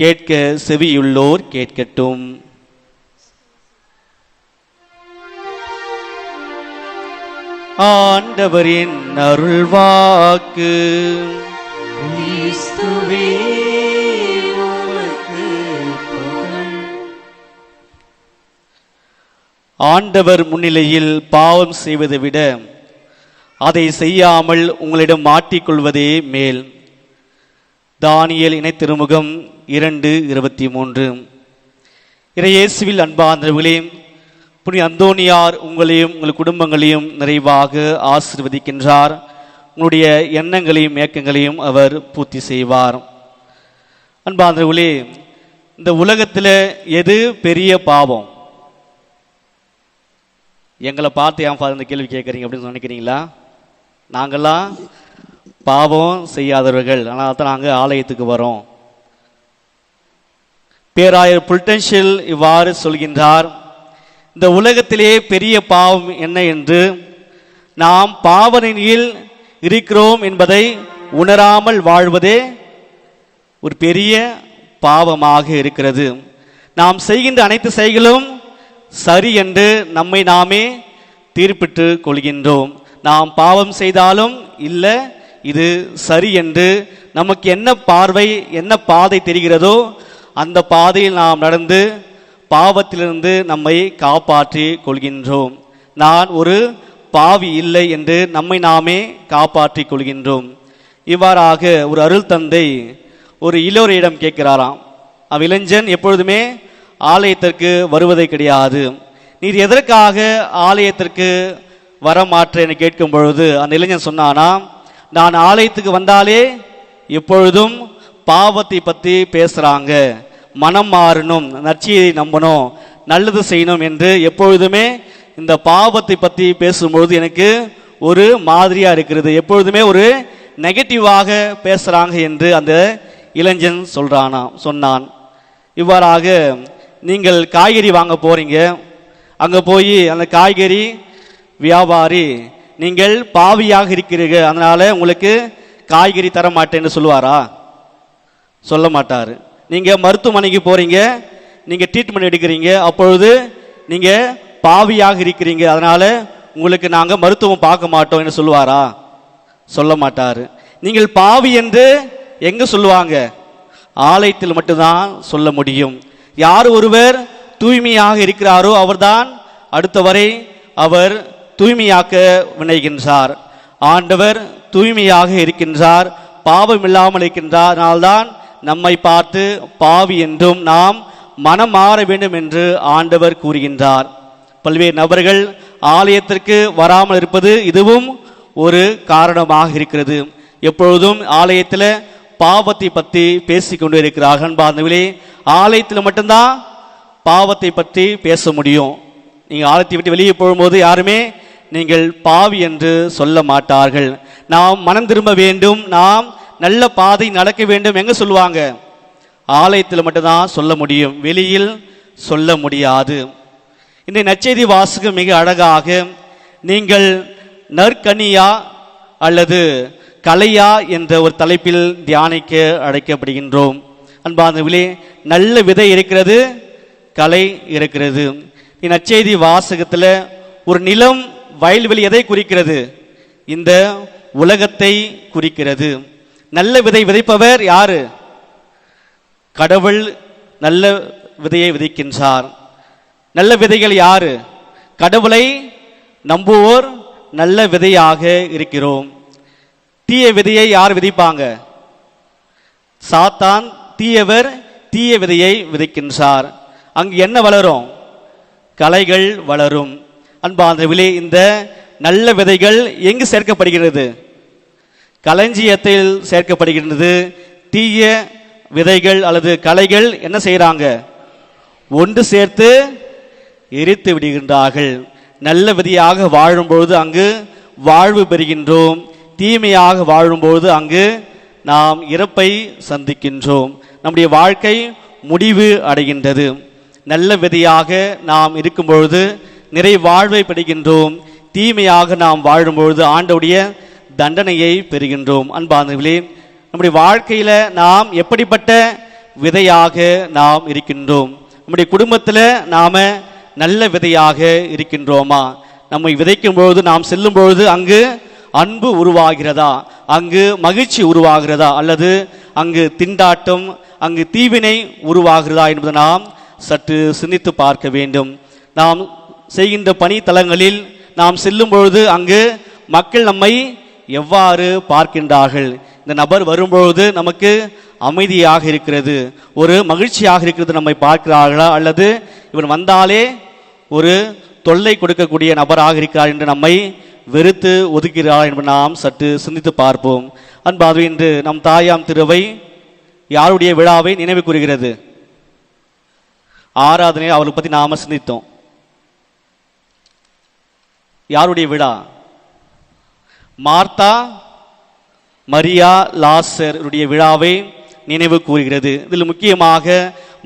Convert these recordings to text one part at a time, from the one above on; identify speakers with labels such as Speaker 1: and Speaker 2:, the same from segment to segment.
Speaker 1: கேட்க செவியுள்ளோர் கேட்கட்டும். ஆண்டவரின் அருள்வாக்கு. ஆண்டவர் முன்னிலையில் பாவம் செய்வதை விட அதை செய்யாமல் உங்களிடம் மாட்டிக்கொள்வதே மேல். தானியேல் இணை திருமுகம் இரண்டு இருபத்தி மூன்று. இறையேசுவில் அன்பார்ந்தவர்களே புனி அந்தோனியார் உங்களையும் உங்கள் குடும்பங்களையும் நிறைவாக ஆசிர்வதிக்கின்றார். உங்களுடைய எண்ணங்களையும் ஏக்கங்களையும் அவர் பூர்த்தி செய்வார். அன்பார்ந்தவர்களே இந்த உலகத்தில் எது பெரிய பாவம்? எங்களை பார்த்து ஏன் ஃபாதர் இந்த கேள்வி கேட்குறீங்க அப்படின்னு நினைக்கிறீங்களா? நாங்கள்லாம் பாவம் செய்யாதவர்கள். ஆனால் தான் நாங்கள் ஆலயத்துக்கு வரோம். பேராயர் புல்டன்ஷியல் இவ்வாறு சொல்கின்றார் இந்த உலகத்திலே பெரிய பாவம் என்ன என்று நாம் பாவனையில் இருக்கிறோம் என்பதை உணராமல் வாழ்வதே ஒரு பெரிய பாவமாக இருக்கிறது. நாம் செய்கின்ற அனைத்து செயல்களும் சரி என்று நம்மை நாமே தீர்ப்பிட்டு கொள்கின்றோம். நாம் பாவம் செய்தாலும் இல்லை இது சரி என்று நமக்கு என்ன பார்வை என்ன பாதை தெரிகிறதோ அந்த பாதையில் நாம் நடந்து பாவத்திலிருந்து நம்மை காப்பாற்றி கொள்கின்றோம். நான் ஒரு பாவி இல்லை என்று நம்மை நாமே காப்பாற்றிக் கொள்கின்றோம். இவ்வாறாக ஒரு அருள் தந்தை ஒரு இளவரையிடம் கேட்கிறாராம். அவ் இளைஞன் எப்பொழுதுமே ஆலயத்திற்கு வருவதை கிடையாது. நீர் எதற்காக ஆலயத்திற்கு வரமாற்ற என கேட்கும் பொழுது அந்த இளைஞன் சொன்னானா நான் ஆலயத்துக்கு வந்தாலே எப்பொழுதும் பாவத்தை பற்றி பேசுகிறாங்க மனம் மாறணும் நற்சியை நம்பணும் நல்லது செய்யணும் என்று எப்பொழுதுமே இந்த பாவத்தை பற்றி பேசும்பொழுது எனக்கு ஒரு மாதிரியாக இருக்கிறது. எப்பொழுதுமே ஒரு நெகட்டிவாக பேசுகிறாங்க என்று அந்த இளைஞன் சொல்கிறானா சொன்னான். இவ்வாறாக நீங்கள் காய்கறி வாங்க போகிறீங்க அங்கே போய் அந்த காய்கறி வியாபாரி நீங்கள் பாவியாக இருக்கிறீர்கள் அதனால் உங்களுக்கு காய்கறி தர மாட்டேன்னு சொல்லுவாரா? சொல்ல மாட்டார். நீங்கள் மருத்துவமனைக்கு போகிறீங்க நீங்கள் ட்ரீட்மெண்ட் எடுக்கிறீங்க அப்பொழுது நீங்கள் பாவியாக இருக்கிறீங்க. அதனால் உங்களுக்கு நாங்கள் மருத்துவம் பார்க்க மாட்டோம் என்று சொல்லுவாரா? சொல்ல மாட்டார். நீங்கள் பாவி என்று எங்கே சொல்லுவாங்க? ஆலயத்தில் மட்டும்தான் சொல்ல முடியும். யார் ஒருவர் தூய்மையாக இருக்கிறாரோ அவர்தான் அடுத்தவரை அவர் தூய்மையாக்க வினைகின்றார். ஆண்டவர் தூய்மையாக இருக்கின்றார் பாவம் இல்லாமல் இருக்கின்றார். அதனால்தான் நம்மை பார்த்து பாவி என்றும் நாம் மனம் மாற வேண்டும் என்று ஆண்டவர் கூறுகின்றார். பல்வேறு நபர்கள் ஆலயத்திற்கு வராமல் இருப்பது இதுவும் ஒரு காரணமாக இருக்கிறது. எப்பொழுதும் ஆலயத்தில் பாவத்தை பற்றி பேசிக்கொண்டு இருக்கிறார்கள். அன்பார்ந்தவர்களே ஆலயத்தில் மட்டும்தான் பாவத்தை பற்றி பேச முடியும். நீங்கள் ஆலயத்தை விட்டு வெளியே போகும்போது யாருமே நீங்கள் பாவி என்று சொல்ல மாட்டார்கள். நாம் மனம் திரும்ப வேண்டும். நாம் நல்ல பாதை நடக்க வேண்டும் எங்க சொல்லுவாங்க? ஆலயத்தில் மட்டும்தான் சொல்ல முடியும். வெளியில் சொல்ல முடியாது. இந்த நச்செய்தி வாசகம் மிக அழகாக நீங்கள் நற்கனியா அல்லது கலையா என்ற ஒரு தலைப்பில் தியானிக்க அழைக்கப்படுகின்றோம். அன்பார்ந்தவர்களே நல்ல விதை இருக்கிறது கலை இருக்கிறது. நச்செய்தி வாசகத்தில் ஒரு நிலம் வயல்வெளி எதை குறிக்கிறது? இந்த உலகத்தை குறிக்கிறது. நல்ல விதை விதைப்பவர் யாரு? கடவுள் நல்ல விதையை விதைக்கின்றார். நல்ல விதைகள் யாரு? கடவுளை நம்புவோர் நல்ல விதையாக இருக்கிறோம். தீய விதையை யார் விதைப்பாங்க? சாத்தான் தீயவர் தீய விதையை விதைக்கின்றார். அங்கு என்ன வளரும்? கலைகள் வளரும். அன்பாந்தவிலே இந்த நல்ல விதைகள் எங்கு சேர்க்கப்படுகிறது? களஞ்சியத்தில் சேர்க்கப்படுகின்றது. தீய விதைகள் அல்லது கலைகள் என்ன செய்கிறாங்க ஒன்று சேர்த்து எரித்து விடுகின்றார்கள். நல்ல விதியாக வாழும்பொழுது அங்கு வாழ்வு பெறுகின்றோம். தீமையாக வாழும்பொழுது அங்கு நாம் இறப்பை சந்திக்கின்றோம். நம்முடைய வாழ்க்கை முடிவு அடைகின்றது. நல்ல விதியாக நாம் இருக்கும் பொழுது நிறை வாழ்வை பெறுகின்றோம். தீமையாக நாம் வாழும்பொழுது ஆண்டவுடைய தண்டனையை பெறுகின்றோம். அன்பானவர்களே நம்முடைய வாழ்க்கையில நாம் எப்படிப்பட்ட விதையாக நாம் இருக்கின்றோம்? நம்முடைய குடும்பத்தில் நாம நல்ல விதையாக இருக்கின்றோமா? நம்மை விதைக்கும் பொழுது நாம் செல்லும் பொழுது அங்கு அன்பு உருவாகிறதா? அங்கு மகிழ்ச்சி உருவாகிறதா? அல்லது அங்கு திண்டாட்டம் அங்கு தீவினை உருவாகிறதா என்பதை நாம் சற்று சிந்தித்து பார்க்க வேண்டும். நாம் செய்கின்ற பணித்தலங்களில் நாம் செல்லும் பொழுது அங்கு மக்கள் நம்மை எவ்வாறு பார்க்கின்றார்கள்? இந்த நபர் வரும்பொழுது நமக்கு அமைதியாக இருக்கிறது. ஒரு மகிழ்ச்சியாக இருக்கிறது நம்மை பார்க்கிறார்களா? அல்லது இவன் வந்தாலே ஒரு தொல்லை கொடுக்கக்கூடிய நபராக இருக்கிறார் என்று நம்மை வெறுத்து ஒதுக்கிறார் என்று நாம் சற்று சிந்தித்து பார்ப்போம். அன்பாது இன்று நம் தாயாம் திருவை யாருடைய விழாவை நினைவு கூறுகிறது? ஆராதனை அவளை பற்றி நாம் சிந்தித்தோம். யாருடைய விழா? மார்த்தா மரியா லாசருடைய விழாவை நினைவு கூறுகிறது. இதில் முக்கியமாக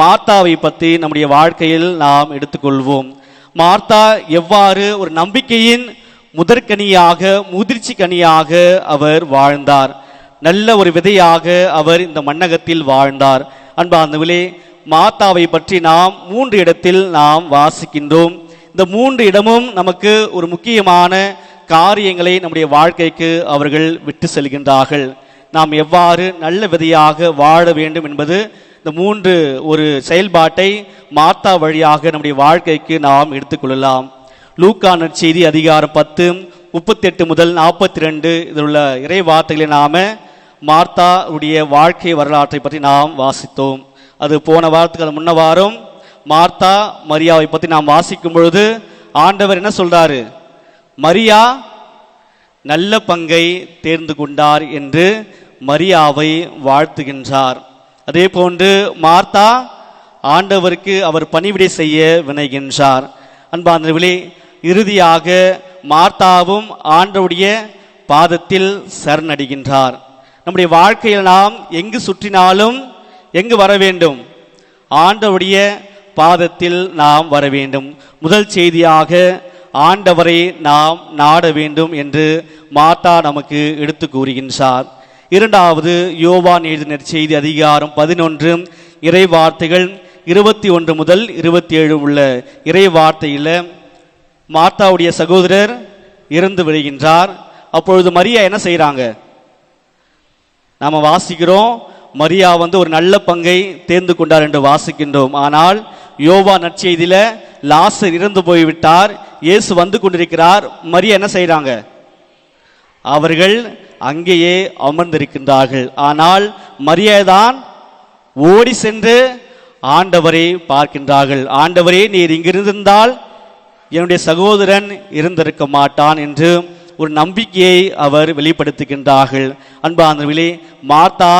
Speaker 1: மார்த்தாவை பற்றி நம்முடைய வாழ்க்கையில் நாம் எடுத்துக்கொள்வோம். மார்த்தா எவ்வாறு ஒரு நம்பிக்கையின் முதற்கனியாக முதிர்ச்சி கனியாக அவர் வாழ்ந்தார். நல்ல ஒரு விதையாக அவர் இந்த மண்ணகத்தில் வாழ்ந்தார். அன்பார்ந்தவிலே மாத்தாவை பற்றி நாம் மூன்று இடத்தில் நாம் வாசிக்கின்றோம். இந்த மூன்று இடமும் நமக்கு ஒரு முக்கியமான காரியங்களை நம்முடைய வாழ்க்கைக்கு அவர்கள் விட்டு செல்கின்றார்கள். நாம் எவ்வாறு நல்ல விதையாக வாழ வேண்டும் என்பது இந்த மூன்று ஒரு செயல்பாட்டை மார்த்தா வழியாக நம்முடைய வாழ்க்கைக்கு நாம் எடுத்துக்கொள்ளலாம் லூக்கான நற்செய்தி அதிகாரம் பத்து முப்பத்தெட்டு முதல் நாற்பத்தி ரெண்டு இதில் உள்ள இறை வார்த்தைகளை நாம மார்த்தா உடைய வாழ்க்கை வரலாற்றை பற்றி நாம் வாசித்தோம். அது போன வாரத்துக்கு அது முன்ன வாரம் மார்த்தா மரியாவை பற்றி நாம் வாசிக்கும் பொழுது ஆண்டவர் என்ன சொல்றாரு? மரியா நல்ல பங்கை தேர்ந்து கொண்டார் என்று மரியாவை வாழ்த்துகின்றார். அதே போன்று மார்த்தா ஆண்டவருக்கு அவர் பணிவிடை செய்ய வினைகின்றார். அன்பாந்தவிலே இறுதியாக மார்த்தாவும் ஆண்டவுடைய பாதத்தில் சரணடைகின்றார். நம்முடைய வாழ்க்கையில் நாம் எங்கு சுற்றினாலும் எங்கு வர வேண்டும்? ஆண்டவுடைய பாதத்தில் நாம் வர வேண்டும். முதல் செய்தியாக ஆண்டவரை நாம் நாட வேண்டும் என்று மாத்தா நமக்கு எடுத்து கூறுகின்றார். இரண்டாவது யோவான் எழுதின செய்தி அதிகாரம் பதினொன்று இறை வார்த்தைகள் இருபத்தி ஒன்று முதல் இருபத்தி ஏழு உள்ள இறை வார்த்தையில் மாத்தாவுடைய சகோதரர் இறந்து விடுகின்றார். அப்பொழுது மரியா என்ன செய்கிறாங்க நாம் வாசிக்கிறோம். மரியா வந்து ஒரு நல்ல பங்கை தேர்ந்து கொண்டார் என்று வாசிக்கின்றோம். ஆனால் யோவா நற்செய்தியில லாசர் இறந்து போய்விட்டார். இயேசு வந்து கொண்டிருக்கிறார். மரியா என்ன செய்கிறாங்க அவர்கள் அங்கேயே அமர்ந்திருக்கின்றார்கள். ஆனால் மரியாதான் ஓடி சென்று ஆண்டவரை பார்க்கின்றார்கள். ஆண்டவரே நீர் இங்கிருந்திருந்தால் என்னுடைய சகோதரன் இருந்திருக்க மாட்டான் என்று ஒரு நம்பிக்கையை அவர் வெளிப்படுத்துகின்றார்கள். அன்பானவர்களே மாதா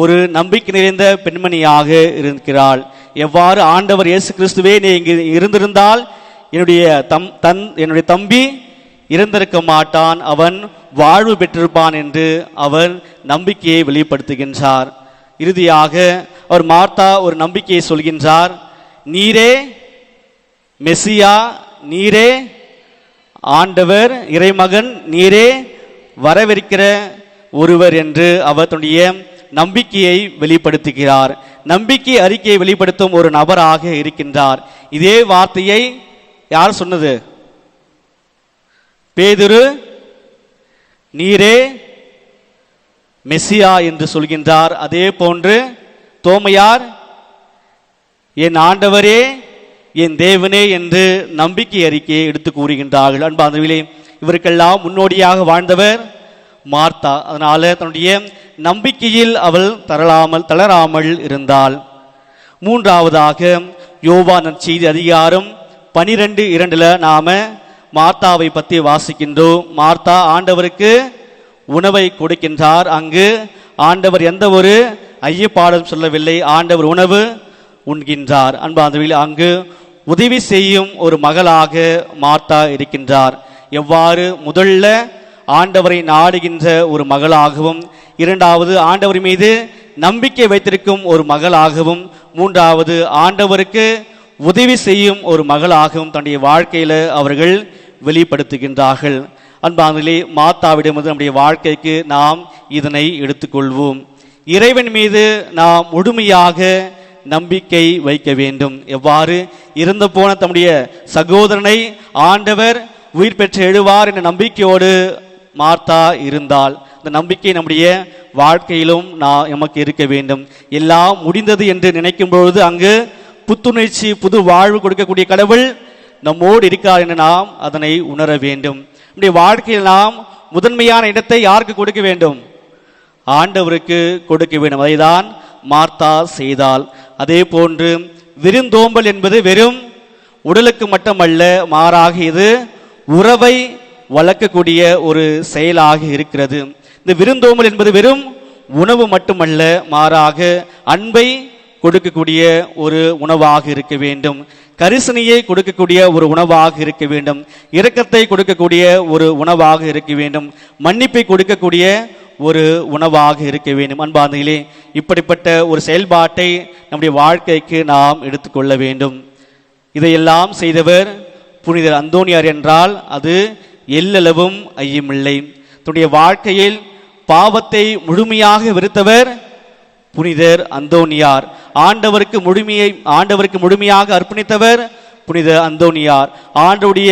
Speaker 1: ஒரு நம்பிக்கை நிறைந்த பெண்மணியாக இருக்கிறாள். எவ்வாறு ஆண்டவர் இயேசு கிறிஸ்துவே நீ இங்கு இருந்திருந்தால் என்னுடைய தம் தன் என்னுடைய தம்பி இறந்திருக்க மாட்டான். அவன் வாழ்வு பெற்றிருப்பான் என்று அவர் நம்பிக்கையை வெளிப்படுத்துகின்றார். இறுதியாக அவர் மார்த்தா ஒரு நம்பிக்கையை சொல்கின்றார். நீரே மெசியா நீரே ஆண்டவர் இறைமகன் நீரே வரவிருக்கிற ஒருவர் என்று அவர் தன்னுடைய நம்பிக்கையை வெளிப்படுத்துகிறார். நம்பிக்கை அறிக்கையை வெளிப்படுத்தும் ஒரு நபராக இருக்கின்றார். இதே வார்த்தையை யார் சொன்னது? பேதுரு நீரே மெஸ்ஸியா என்று சொல்கின்றார். அதே போன்று தோமையார் என் ஆண்டவரே என் தேவனே என்று நம்பிக்கை அறிக்கையை எடுத்து கூறுகின்றார்கள். அன்பாந்தவிலே இவருக்கெல்லாம் முன்னோடியாக வாழ்ந்தவர் மார்த்தா. அதனால தன்னுடைய நம்பிக்கையில் அவள் தளராமல் தளராமல் இருந்தாள். மூன்றாவதாக யோவா நற்செய்தி அதிகாரம் பனிரெண்டு இரண்டில் நாம மார்த்தாவை பற்றி வாசிக்கின்றோம். மார்த்தா ஆண்டவருக்கு உணவை கொடுக்கின்றார். அங்கு ஆண்டவர் எந்த ஒரு ஐயப்பாடும் சொல்லவில்லை. ஆண்டவர் உணவு உண்கின்றார். அன்பாந்தவில் அங்கு உதவி செய்யும் ஒரு மகளாக மார்த்தா இருக்கின்றார். எவ்வாறு? முதல்ல ஆண்டவரை நாடுகின்ற ஒரு மகளாகவும் இரண்டாவது ஆண்டவர் மீது நம்பிக்கை வைத்திருக்கும் ஒரு மகளாகவும் மூன்றாவது ஆண்டவருக்கு உதவி செய்யும் ஒரு மகளாகவும் தன்னுடைய வாழ்க்கையில் அவர்கள் வெளிப்படுத்துகின்றார்கள். அன்பானே மாத்தாவிடமிருந்து நம்முடைய வாழ்க்கைக்கு நாம் இதனை எடுத்துக்கொள்வோம். இறைவன் மீது நாம் முழுமையாக நம்பிக்கை வைக்க வேண்டும். எவ்வாறு? இறந்து போன தம்முடைய சகோதரனை ஆண்டவர் உயிர் பெற்று எழுவார் என்ற நம்பிக்கையோடு மார்த்தா இருந்தால் இந்த நம்பிக்கை நம்முடைய வாழ்க்கையிலும் நான் நமக்கு இருக்க வேண்டும். எல்லாம் முடிந்தது என்று நினைக்கும் பொழுது அங்கு புத்துணர்ச்சி புது வாழ்வு கொடுக்கக்கூடிய கடவுள் நம்மோடு இருக்கார் என்று நாம் அதனை உணர வேண்டும். நம்முடைய வாழ்க்கையில் நாம் முதன்மையான இடத்தை யாருக்கு கொடுக்க வேண்டும்? ஆண்டவருக்கு கொடுக்க வேண்டும். அதைதான் மார்த்தா செய்தால். அதே போன்று விருந்தோம்பல் என்பது வெறும் உடலுக்கு மட்டுமல்ல மாறாக இது உறவை வளர்க்கக்கூடிய ஒரு செயலாக இருக்கிறது. இந்த விருந்தோம்பல் என்பது வெறும் உணவு மட்டுமல்ல மாறாக அன்பை கொடுக்கக்கூடிய ஒரு உணவாக இருக்க வேண்டும். கரிசனையை கொடுக்கக்கூடிய ஒரு உணவாக இருக்க வேண்டும். இரக்கத்தை கொடுக்கக்கூடிய ஒரு உணவாக இருக்க வேண்டும். மன்னிப்பை கொடுக்கக்கூடிய ஒரு உணவாக இருக்க வேண்டும். அன்பார்ந்தங்களே இப்படிப்பட்ட ஒரு செயல்பாட்டை நம்முடைய வாழ்க்கைக்கு நாம் எடுத்துக்கொள்ள வேண்டும். இதையெல்லாம் செய்தவர் புனிதர் அந்தோனியார் என்றால் அது எல்லளவும் ஐயமில்லை. தன்னுடைய வாழ்க்கையில் பாவத்தை முழுமையாக வெறுத்தவர் புனிதர் அந்தோனியார். ஆண்டவருக்கு முழுமையை ஆண்டவருக்கு முழுமையாக அர்ப்பணித்தவர் புனித அந்தோனியார். ஆண்டவுடைய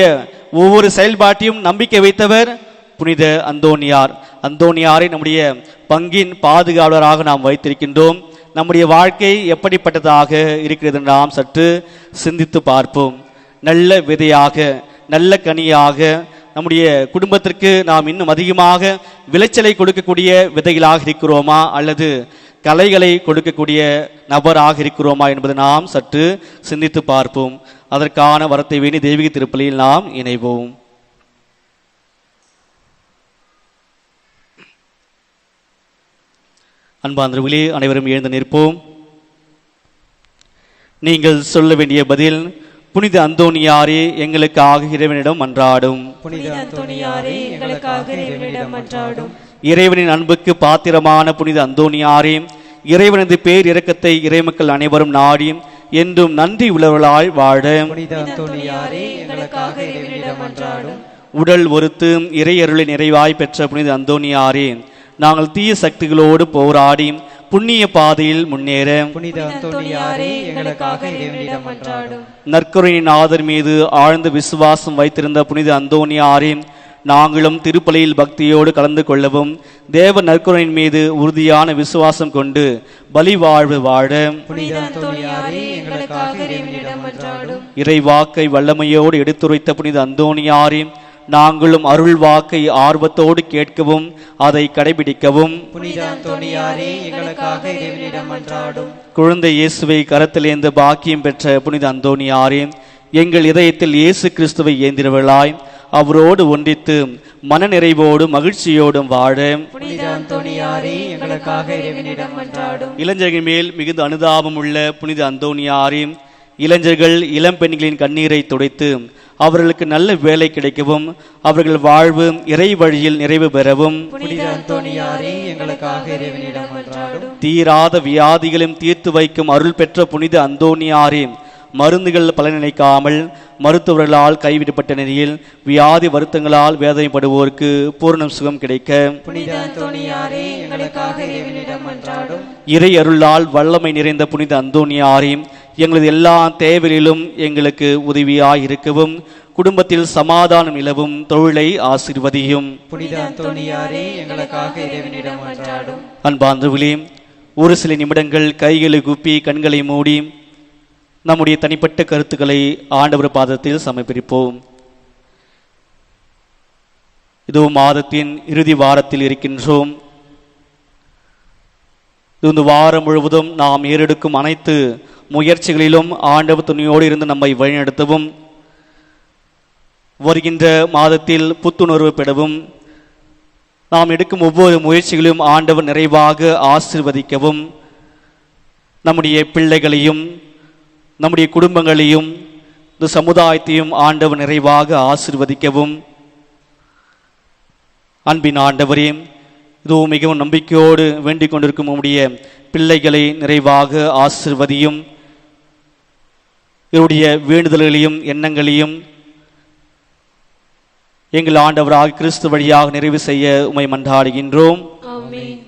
Speaker 1: ஒவ்வொரு செயல்பாட்டையும் நம்பிக்கை வைத்தவர் புனித அந்தோனியார். அந்தோனியாரை நம்முடைய பங்கின் பாதுகாவலராக நாம் வைத்திருக்கின்றோம். நம்முடைய வாழ்க்கை எப்படிப்பட்டதாக இருக்கிறது நாம் சற்று சிந்தித்து பார்ப்போம். நல்ல விதையாக நல்ல கனியாக நம்முடைய குடும்பத்திற்கு நாம் இன்னும் அதிகமாக விளைச்சலை கொடுக்கக்கூடிய விதைகளாக இருக்கிறோமா? அல்லது கலைகளை கொடுக்கக்கூடிய நபராக இருக்கிறோமா என்பதை நாம் சற்று சிந்தித்து பார்ப்போம். அதற்கான வரத்தை வேண்டி தெய்வீக திருப்பலியில் நாம் இணைவோம். அன்பாந்தர்களே அனைவரும் எழுந்து நிற்போம். நீங்கள் சொல்ல வேண்டிய பதில் புனித அந்தோனியாரே எங்களுக்காக இறைவனிடம் மன்றாடும்
Speaker 2: புனித அந்தோனியாரே எங்களுக்காக இறைவனிடம் மன்றாடும்
Speaker 1: இறைவனின் அன்புக்கு பாத்திரமான புனித அந்தோனியாரே இறைவனது பேர் இரக்கத்தை இறைமக்கள் அனைவரும் நாடி என்றும் நன்றி உள்ளவர்களாய் வாழ.
Speaker 2: புனித அந்தோனியாரே எங்களுக்காக இறைவனிடம் மன்றாடும்
Speaker 1: உடல் ஒருத்து இறையருளை நிறைவாய் பெற்ற புனித அந்தோனியாரே நாங்கள் தீய சக்திகளோடு போராடி புண்ணிய பாதையில் முன்னேற.
Speaker 2: புனித அந்தோனியாரே எங்களுக்காக இறைவனிடம் மன்றாடும்.
Speaker 1: நற்கருணையின் ஆதர் மீது ஆழ்ந்த விசுவாசம் வைத்திருந்த புனித அந்தோனியாரே நாங்களும் திருப்பலியில் பக்தியோடு கலந்து கொள்ளவும் தேவ நற்கருணையின் மீது உறுதியான விசுவாசம் கொண்டு பலி வாழ்வு வாழ. இறைவாக்கை வல்லமையோடு எடுத்துரைத்த புனித அந்தோனியாரே நாங்களும் அருள் வாக்கை ஆர்வத்தோடு கேட்கவும் அதை கடைபிடிக்கவும். குழந்தை இயேசுவை கரத்திலேந்து பாக்கியம் பெற்ற புனித அந்தோனியாரே எங்கள் இதயத்தில் இயேசு கிறிஸ்துவை ஏந்திரவர்களாய் அவரோடு ஒன்றித்து மனநிறைவோடு மகிழ்ச்சியோடும் வாழ. இளைஞர்கள் மேல் மிகுந்த அனுதாபம் உள்ள புனித அந்தோனியாரே இளைஞர்கள் இளம் பெண்களின் கண்ணீரை துடைத்து அவர்களுக்கு நல்ல வேலை கிடைக்கவும் அவர்கள் வாழ்வு இறை வழியில் நிறைவு பெறவும். தீராத வியாதிகளையும் தீர்த்து வைக்கும் அருள் பெற்ற புனித அந்தோனியாரே மருந்துகள் பலனளிக்காமல் மருத்துவர்களால் கைவிடப்பட்ட நிலையில் வியாதி வருத்தங்களால் வேதனைப்படுவோருக்கு பூரணம் சுகம் கிடைக்க. இறை அருளால் வல்லமை நிறைந்த புனித அந்தோனியாரே எங்களது எல்லா தேவைகளிலும் எங்களுக்கு உதவியாய் இருக்கவும் குடும்பத்தில் சமாதானம் நிலவும் தொழிலை ஆசிர்வதியும். அன்பாந்தர்களே ஒரு சில நிமிடங்கள் கைகளை குப்பி கண்களை மூடி நம்முடைய தனிப்பட்ட கருத்துக்களை ஆண்டவர் பாதத்தில் சமர்ப்பிப்போம். இது மாதத்தின் இறுதி வாரத்தில் இருக்கின்றோம். இந்த வாரம் முழுவதும் நாம் ஏறெடுக்கும் அனைத்து முயற்சிகளிலும் ஆண்டவர் துணியோடு இருந்து நம்மை வழிநடத்தவும் வருகின்ற மாதத்தில் புத்துணர்வு பெறவும் நாம் எடுக்கும் ஒவ்வொரு முயற்சிகளையும் ஆண்டவர் நிறைவாக ஆசிர்வதிக்கவும் நம்முடைய பிள்ளைகளையும் நம்முடைய குடும்பங்களையும் இந்த சமுதாயத்தையும் ஆண்டவர் நிறைவாக ஆசிர்வதிக்கவும். அன்பின் ஆண்டவரே இதோ மிகவும் நம்பிக்கையோடு வேண்டிக் கொண்டிருக்கும் உடைய பிள்ளைகளை நிறைவாக ஆசிர்வதியும் இவருடைய வேண்டுதல்களையும் எண்ணங்களையும் எங்கள் ஆண்டவராக கிறிஸ்து வழியாக நிறைவு செய்ய உமை மன்றாடுகின்றோம்.
Speaker 2: ஆமென்.